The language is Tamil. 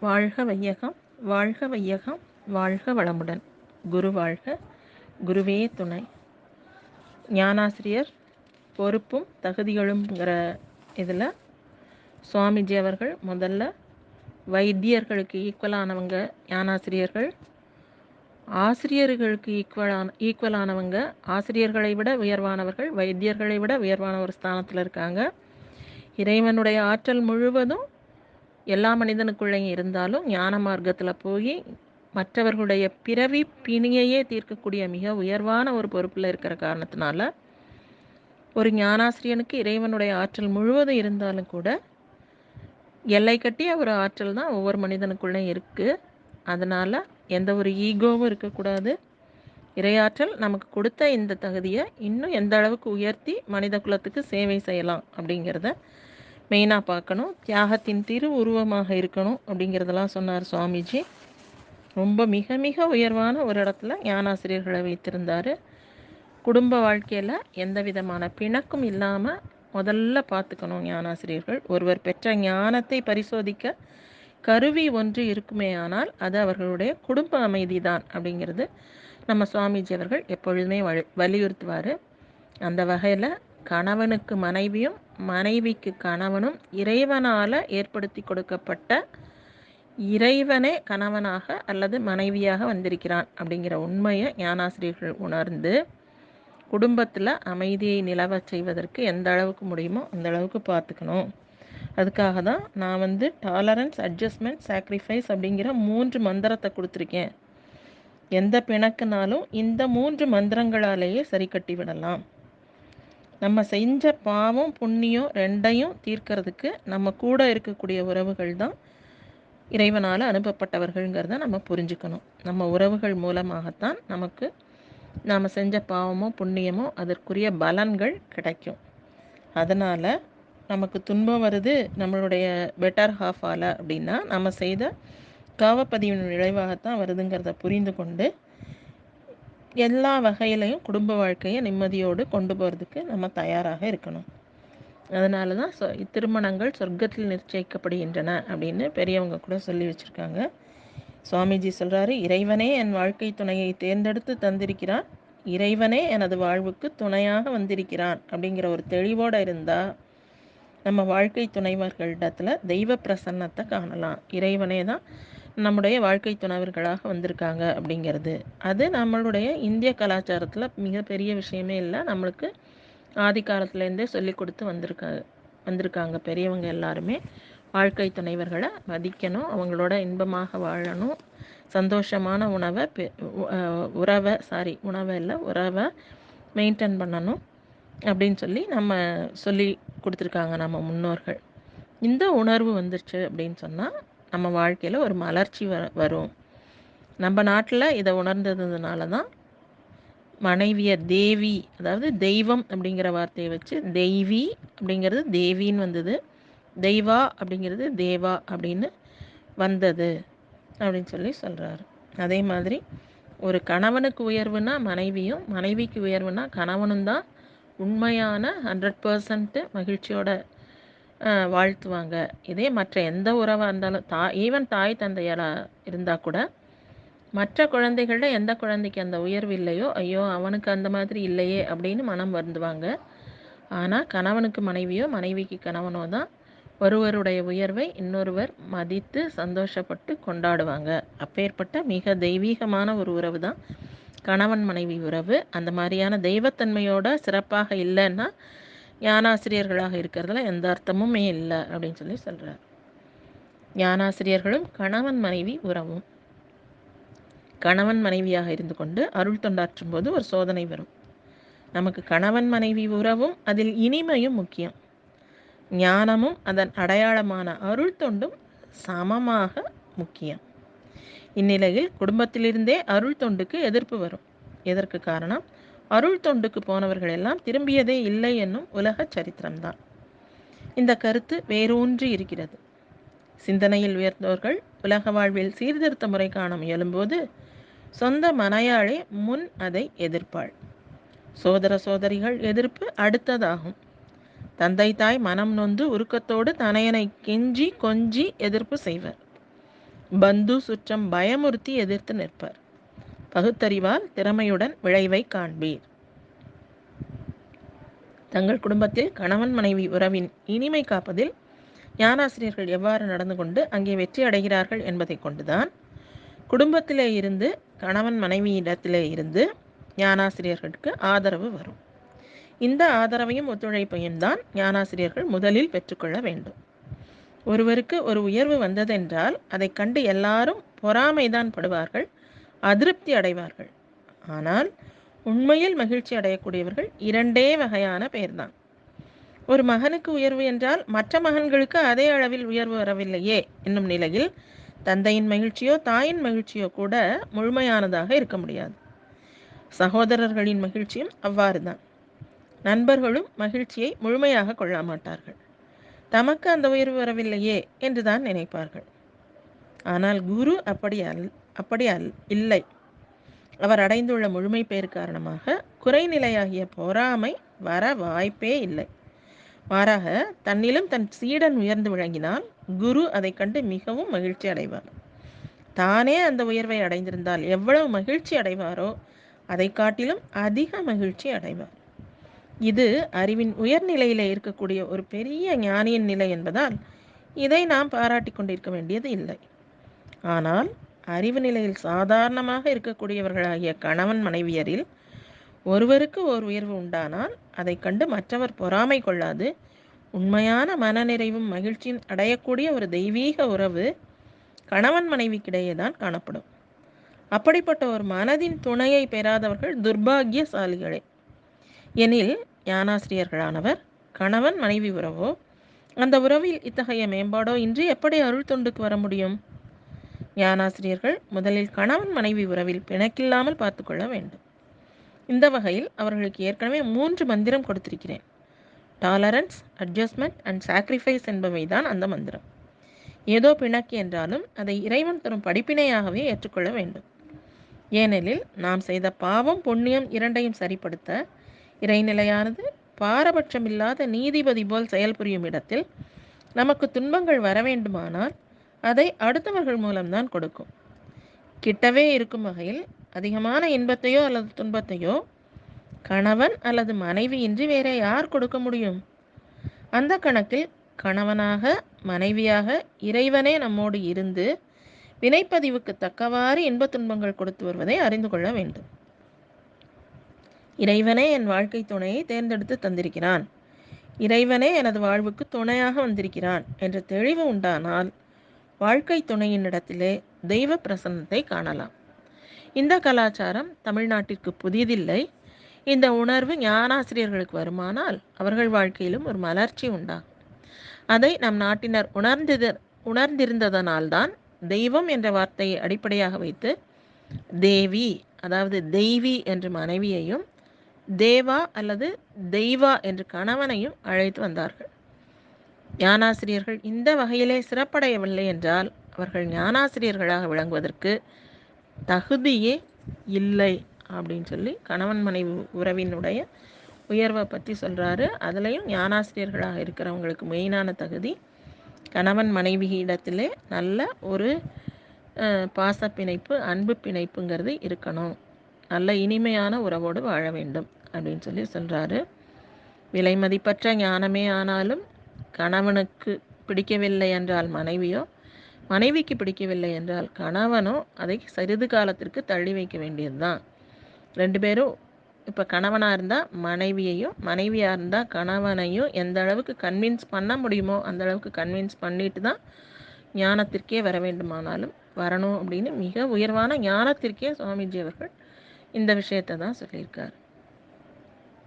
வாழ்க வையகம் வாழ்க வையகம் வாழ்க வளமுடன். குரு வாழ்க குருவே துணை. ஞானாசிரியர் பொறுப்பும் தகுதிகளும்ங்கிற இதில் சுவாமிஜி அவர்கள் முதல்ல வைத்தியர்களுக்கு ஈக்குவலானவங்க ஞானாசிரியர்கள். ஆசிரியர்களுக்கு ஈக்குவலான ஈக்குவலானவங்க ஆசிரியர்களை விட உயர்வானவர்கள் வைத்தியர்களை விட உயர்வான ஒரு ஸ்தானத்தில் இருக்காங்க. இறைவனுடைய ஆற்றல் முழுவதும் எல்லா மனிதனுக்குள்ளேயும் இருந்தாலும் ஞான மார்க்கத்தில் போய் மற்றவர்களுடைய பிறவி பிணியையே தீர்க்கக்கூடிய மிக உயர்வான ஒரு பொறுப்பில் இருக்கிற காரணத்தினால ஒரு ஞானாசிரியனுக்கு இறைவனுடைய ஆற்றல் முழுவதும் இருந்தாலும் கூட எல்லை கட்டிய ஒரு ஆற்றல் தான் ஒவ்வொரு மனிதனுக்குள்ளேயும் இருக்குது அதனால் எந்த ஒரு ஈகோவும் இருக்கக்கூடாது. இரையாற்றல் நமக்கு கொடுத்த இந்த தகுதியை இன்னும் எந்த அளவுக்கு உயர்த்தி மனித குலத்துக்கு சேவை செய்யலாம் அப்படிங்கிறத மெயினாக பார்க்கணும். தியாகத்தின் திரு உருவமாக இருக்கணும் அப்படிங்கிறதெல்லாம் சொன்னார் சுவாமிஜி. ரொம்ப மிக மிக உயர்வான ஒரு இடத்துல ஞானாசிரியர்களை வைத்திருந்தார். குடும்ப வாழ்க்கையில் எந்த விதமான பிணக்கும் இல்லாமல் முதல்ல பார்த்துக்கணும் ஞானாசிரியர்கள். ஒருவர் பெற்ற ஞானத்தை பரிசோதிக்க கருவி ஒன்று இருக்குமே ஆனால் அது அவர்களுடைய குடும்ப அமைதி தான் அப்படிங்கிறது நம்ம சுவாமிஜி அவர்கள் எப்பொழுதுமே வலி வலியுறுத்துவார். அந்த வகையில் கணவனுக்கு மனைவியும் மனைவிக்கு கணவனும் இறைவனால் ஏற்படுத்தி கொடுக்கப்பட்ட இறைவனே கணவனாக அல்லது மனைவியாக வந்திருக்கிறான் அப்படிங்கிற உண்மையை ஞானாசிரியர்கள் உணர்ந்து குடும்பத்தில் அமைதியை நிலவச் செய்வதற்கு எந்த அளவுக்கு முடியுமோ அந்த அளவுக்கு பார்த்துக்கணும். அதுக்காக தான் நான் வந்து டாலரன்ஸ் அட்ஜஸ்ட்மெண்ட் சாக்ரிஃபைஸ் அப்படிங்கிற மூன்று மந்திரத்தை கொடுத்துருக்கேன். எந்த பிணக்குனாலும் இந்த மூன்று மந்திரங்களாலேயே சரி கட்டி விடலாம். நம்ம செஞ்ச பாவம் புண்ணியம் ரெண்டையும் தீர்க்கிறதுக்கு நம்ம கூட இருக்கக்கூடிய உறவுகள் தான் இறைவனால் அனுப்பப்பட்டவர்கள்ங்கிறத நம்ம புரிஞ்சுக்கணும். நம்ம உறவுகள் மூலமாகத்தான் நமக்கு நாம் செஞ்ச பாவமோ புண்ணியமோ அதற்குரிய பலன்கள் கிடைக்கும். அதனால் நமக்கு துன்பம் வருது நம்மளுடைய பெட்டர் ஹாஃபால் அப்படின்னா நம்ம செய்த காவப்பதிவின் விளைவாகத்தான் வருதுங்கிறத புரிந்து கொண்டு எல்லா வகையிலையும் குடும்ப வாழ்க்கையை நிம்மதியோடு கொண்டு போகிறதுக்கு நம்ம தயாராக இருக்கணும். அதனால தான் சொ திருமணங்கள் சொர்க்கத்தில் நிச்சயிக்கப்படுகின்றன அப்படின்னு பெரியவங்க கூட சொல்லி வச்சுருக்காங்க. சுவாமிஜி சொல்கிறாரு இறைவனே என் வாழ்க்கை துணையை தேர்ந்தெடுத்து தந்திருக்கிறான். இறைவனே எனது வாழ்வுக்கு துணையாக வந்திருக்கிறான் அப்படிங்கிற ஒரு தெளிவோடு இருந்தால் நம்ம வாழ்க்கை துணைவர்களிடத்தில் தெய்வ பிரசன்னத்தை காணலாம். இறைவனே தான் நம்முடைய வாழ்க்கை துணைவர்களாக வந்திருக்காங்க அப்படிங்கிறது. அது நம்மளுடைய இந்திய கலாச்சாரத்தில் மிகப்பெரிய விஷயமே இல்லை. நம்மளுக்கு ஆதி காலத்துலேருந்தே சொல்லி கொடுத்து வந்திருக்கா வந்திருக்காங்க பெரியவங்க எல்லாருமே. வாழ்க்கை துணைவர்களை மதிக்கணும் அவங்களோட இன்பமாக வாழணும். சந்தோஷமான உணவை உறவை சாரி உணவை இல்லை உறவை மெயின்டைன் பண்ணணும் அப்படின்னு சொல்லி நம்ம சொல்லி கொடுத்துருக்காங்க நம்ம முன்னோர்கள். இந்த உணர்வு வந்துருச்சு அப்படின்னு சொன்னால் நம்ம வாழ்க்கையில் ஒரு மலர்ச்சி வ வரும். நம்ம நாட்டில் இதை உணர்ந்ததுனால தான் மனைவியர் தேவி அதாவது தெய்வம் அப்படிங்கிற வார்த்தையை வச்சு தெய்வி அப்படிங்கிறது தேவின்னு வந்தது. தெய்வா அப்படிங்கிறது தேவா அப்படின்னு வந்தது அப்படின்னு சொல்லி சொல்கிறாரு அதே மாதிரி ஒரு கணவனுக்கு உயர்வுனா மனைவியும் மனைவிக்கு உயர்வுனா கணவனும் தான் உண்மையான ஹண்ட்ரட் பர்சன்ட்டு மகிழ்ச்சியோட வாழ்த்துவாங்க. இதே மற்ற எந்த உறவாக இருந்தாலும் தா ஈவன் தாய் தந்தையராக இருந்தால் கூட மற்ற குழந்தைகளில் எந்த குழந்தைக்கு அந்த உயர்வு இல்லையோ ஐயோ அவனுக்கு அந்த மாதிரி இல்லையே அப்படின்னு மனம் வருந்துவாங்க. ஆனால் கணவனுக்கு மனைவியோ மனைவிக்கு கணவனோ தான் ஒருவருடைய உயர்வை இன்னொருவர் மதித்து சந்தோஷப்பட்டு கொண்டாடுவாங்க. அப்பேற்பட்ட மிக தெய்வீகமான ஒரு உறவு தான் கணவன் மனைவி உறவு அந்த மாதிரியான தெய்வத்தன்மையோட சிறப்பாக இல்லைன்னா ஞானாசிரியர்களாக இருக்கிறதுல எந்த அர்த்தமுமே இல்லை அப்படின்னு சொல்லி சொல்கிறார் ஞானாசிரியர்களும் கணவன் மனைவி உறவும். கணவன் மனைவியாக இருந்து கொண்டு அருள் தொண்டாற்றும் போது ஒரு சோதனை வரும். நமக்கு கணவன் மனைவி உறவும் அதில் இனிமையும் முக்கியம். ஞானமும் அதன் அடையாளமான அருள் தொண்டும் சமமாக முக்கியம். இந்நிலையில் குடும்பத்திலிருந்தே அருள் தொண்டுக்கு எதிர்ப்பு வரும். எதற்கு காரணம்? அருள் தொண்டுக்கு போனவர்கள் எல்லாம் திரும்பியதே இல்லை என்னும் உலக சரித்திரம்தான். இந்த கருத்து வேரூன்றி இருக்கிறது. சிந்தனையில் உயர்ந்தவர்கள் உலக வாழ்வில் சீர்திருத்த முறை காண முயலும்போது சொந்த மனையாளே முன் அதை எதிர்ப்பாள். சோதர சோதரிகள் எதிர்ப்பு அடுத்ததாகும். தந்தை தாய் மனம் நொந்து உருக்கத்தோடு தனையனை கெஞ்சி கொஞ்சி எதிர்ப்பு செய்வர். பந்து சுற்றம் பயமுறுத்தி எதிர்த்து நிற்பர். பகுத்தறிவால் திறமையுடன் விளைவை காண்பீர். தங்கள் குடும்பத்தில் கணவன் மனைவி உறவின் இனிமை காப்பதில் ஞானாசிரியர்கள் எவ்வாறு நடந்து கொண்டு அங்கே வெற்றி அடைகிறார்கள் என்பதை கொண்டுதான் குடும்பத்திலே இருந்து கணவன் மனைவியிடத்திலே இருந்து ஞானாசிரியர்களுக்கு ஆதரவு வரும். இந்த ஆதரவையும் ஒத்துழைப்பையும் தான் ஞானாசிரியர்கள் முதலில் பெற்றுக்கொள்ள வேண்டும். ஒருவருக்கு ஒரு உயர்வு வந்ததென்றால் அதை கண்டு எல்லாரும் பொறாமைதான் படுவார்கள் அதிருப்தி அடைவார்கள். ஆனால் உண்மையில் மகிழ்ச்சி அடையக்கூடியவர்கள் இரண்டே வகையான பேர்தான். ஒரு மகனுக்கு உயர்வு என்றால் மற்ற மகன்களுக்கு அதே அளவில் உயர்வு வரவில்லையே என்னும் நிலையில் தந்தையின் மகிழ்ச்சியோ தாயின் மகிழ்ச்சியோ கூட முழுமையானதாக இருக்க முடியாது. சகோதரர்களின் மகிழ்ச்சியும் அவ்வாறு தான் நண்பர்களும் மகிழ்ச்சியை முழுமையாக கொள்ள மாட்டார்கள். தமக்கு அந்த உயர்வு வரவில்லையே என்றுதான் நினைப்பார்கள். ஆனால் குரு அப்படி அல் அப்படி அல் இல்லை. அவர் அடைந்துள்ள முழுமை பேர் காரணமாக குறைநிலையாகிய பொறாமை வர வாய்ப்பே இல்லை. மாறாக தன்னிலும் தன் சீடன் உயர்ந்து விளங்கினால் குரு அதை கண்டு மிகவும் மகிழ்ச்சி அடைவார். தானே அந்த உயர்வை அடைந்திருந்தால் எவ்வளவு மகிழ்ச்சி அடைவாரோ அதை காட்டிலும் அதிக மகிழ்ச்சி அடைவார். இது அறிவின் உயர்நிலையில் இருக்கக்கூடிய ஒரு பெரிய ஞானியின் நிலை என்பதால் இதை நாம் பாராட்டி கொண்டிருக்க வேண்டியது இல்லை. ஆனால் அறிவு நிலையில் சாதாரணமாக இருக்கக்கூடியவர்களாகிய கணவன் மனைவியரில் ஒருவருக்கு ஒரு உயர்வு உண்டானால் அதை கண்டு மற்றவர் பொறாமை கொள்ளாது உண்மையான மனநிறைவும் மகிழ்ச்சியும் அடையக்கூடிய ஒரு தெய்வீக உறவு கணவன் மனைவிக்கிடையே தான் காணப்படும். அப்படிப்பட்ட ஒரு மனதின் துணையை பெறாதவர்கள் துர்பாகியசாலிகளே. எனில் ஞானாசிரியர்களானவர் கணவன் மனைவி உறவோ அந்த உறவில் இத்தகைய மேம்பாடோ இன்றி எப்படி அருள் தொண்டுக்கு வர முடியும்? ஞானாசிரியர்கள் முதலில் கணவன் மனைவி உறவில் பிணக்கில்லாமல் பார்த்து கொள்ள வேண்டும். இந்த வகையில் அவர்களுக்கு ஏற்கனவே மூன்று மந்திரம் கொடுத்திருக்கிறேன். டாலரன்ஸ் அட்ஜஸ்ட்மெண்ட் அண்ட் சாக்ரிஃபைஸ் என்பவை தான் அந்த மந்திரம். ஏதோ பிணக்கு என்றாலும் அதை இறைவன் தரும் படிப்பினையாகவே ஏற்றுக்கொள்ள வேண்டும். ஏனெனில் நாம் செய்த பாவம் புண்ணியம் இரண்டையும் சரிப்படுத்த இறைநிலையானது பாரபட்சமில்லாத நீதிபதி போல் செயல்புரியும் இடத்தில் நமக்கு துன்பங்கள் வர வேண்டுமானால் அதை அடுத்தவர்கள் மூலம்தான் கொடுக்கும். கிட்டவே இருக்கும் வகையில் அதிகமான இன்பத்தையோ அல்லது துன்பத்தையோ கணவன் அல்லது மனைவி இன்றி வேற யார் கொடுக்க முடியும்? அந்த கணக்கில் கணவனாக மனைவியாக இறைவனே நம்மோடு இருந்து வினைப்பதிவுக்கு தக்கவாறு இன்ப துன்பங்கள் கொடுத்து வருவதை அறிந்து கொள்ள வேண்டும். இறைவனே என் வாழ்க்கை துணையை தேர்ந்தெடுத்து தந்திருக்கிறான். இறைவனே எனது வாழ்வுக்கு துணையாக வந்திருக்கிறான் என்ற தெளிவு உண்டானால் வாழ்க்கை துணையினிடத்திலே தெய்வ பிரசன்னத்தை காணலாம். இந்த கலாச்சாரம் தமிழ்நாட்டிற்கு புதிதில்லை. இந்த உணர்வு ஞானாசிரியர்களுக்கு வருமானால் அவர்கள் வாழ்க்கையிலும் ஒரு மலர்ச்சி உண்டாகும் அதை நம் நாட்டினர் உணர்ந்தது உணர்ந்திருந்ததனால்தான் தெய்வம் என்ற வார்த்தையை அடிப்படையாக வைத்து தேவி அதாவது தெய்வி என்ற மனைவியையும் தேவா அல்லது தெய்வா என்று கணவனையும் அழைத்து வந்தார்கள். ஞானாசிரியர்கள் இந்த வகையிலே சிறப்படையவில்லை என்றால் அவர்கள் ஞானாசிரியர்களாக விளங்குவதற்கு தகுதியே இல்லை அப்படின்னு சொல்லி கணவன் மனைவி உறவினுடைய உயர்வை பற்றி சொல்கிறாரு அதுலேயும் ஞானாசிரியர்களாக இருக்கிறவங்களுக்கு மெயினான தகுதி கணவன் மனைவி இடத்திலே நல்ல ஒரு பாச பிணைப்பு அன்பு பிணைப்புங்கிறது இருக்கணும். நல்ல இனிமையான உறவோடு வாழ வேண்டும். அப்படின்னு சொல்லி சொல்கிறாரு விலை மதிப்பற்ற ஞானமே ஆனாலும் கணவனுக்கு பிடிக்கவில்லை என்றால் மனைவியோ மனைவிக்கு பிடிக்கவில்லை என்றால் கணவனோ அதை சிறிது காலத்திற்கு தள்ளி வைக்க வேண்டியது தான் ரெண்டு பேரும் இப்போ கணவனாக இருந்தால் மனைவியையும் மனைவியாக இருந்தால் கணவனையும் எந்த அளவுக்கு கன்வின்ஸ் பண்ண முடியுமோ அந்த அளவுக்கு கன்வின்ஸ் பண்ணிட்டு தான் ஞானத்திற்கே வர வேண்டுமானாலும் வரணும் அப்படின்னு மிக உயர்வான ஞானத்திற்கே சுவாமிஜி அவர்கள் இந்த விஷயத்தை தான் சொல்லியிருக்கார்.